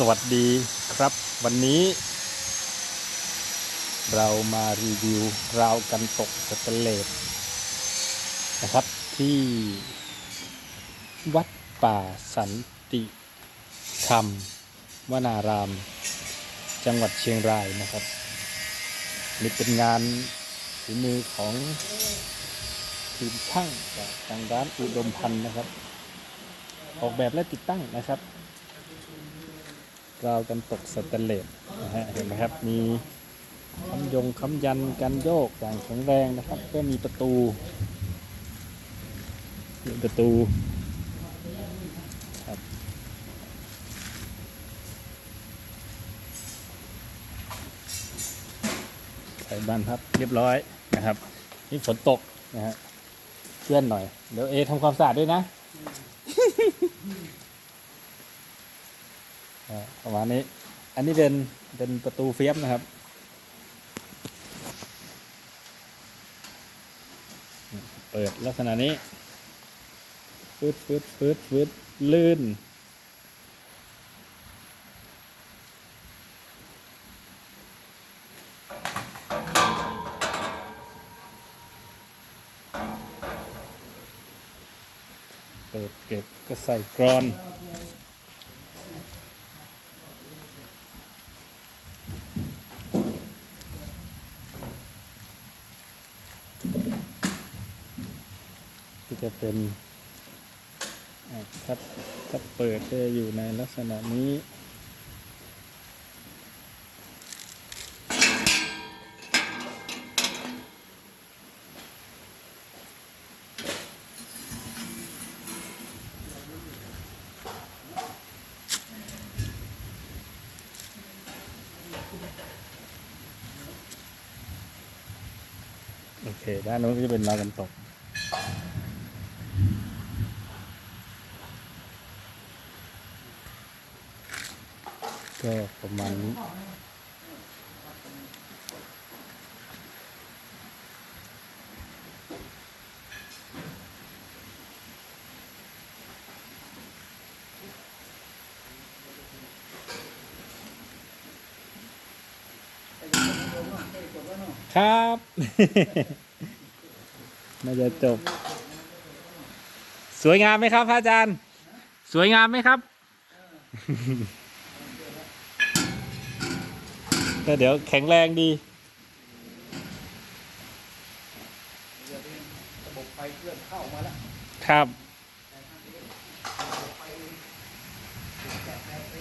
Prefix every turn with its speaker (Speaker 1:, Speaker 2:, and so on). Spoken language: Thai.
Speaker 1: สวัสดีครับ วันนี้ เรามารีวิวราวกันตกสเตนเลสนะครับที่วัดป่าสันติธรรมวนาราม จังหวัดเชียงรายนะครับ นี่เป็นงานฝีมือของทีมช่างจากทางร้านอุดมพันธ์นะครับ ออกแบบและติดตั้งนะครับ ราวกันตกสแตนเลสนะฮะเห็นไหมครับมีคำยงคำยันกันโยกอย่างแข็งแรงนะครับ ก็มีประตูมีประตูครับใส่บ้านพับเรียบร้อยนะครับนี่ฝนตกนะฮะเพื่อนหน่อย เดี๋ยวเอทำความสะอาดด้วยนะ ประมาณนี้ อันนี้เป็นเป็นประตูเฟียมนะครับ เปิดลักษณะนี้ฟืดฟืดฟืดฟืดลื่น เปิดเก็บก็ใส่กรอน ที่จะเป็นอ่าถ้าถ้าเปิดจะอยู่ในลักษณะนี้ โอเค ด้านโน้นก็จะเป็นราวกันตก ก็ประมาณนี้ครับน่าจะจบ สวยงามไหมครับพระอาจารย์ สวยงามไหมครับ ก็ เดี๋ยวแข็งแรงดี
Speaker 2: ระบบไฟเคลื่อนเข้ามาแล้ว
Speaker 1: ครับ
Speaker 2: แจกแรงไป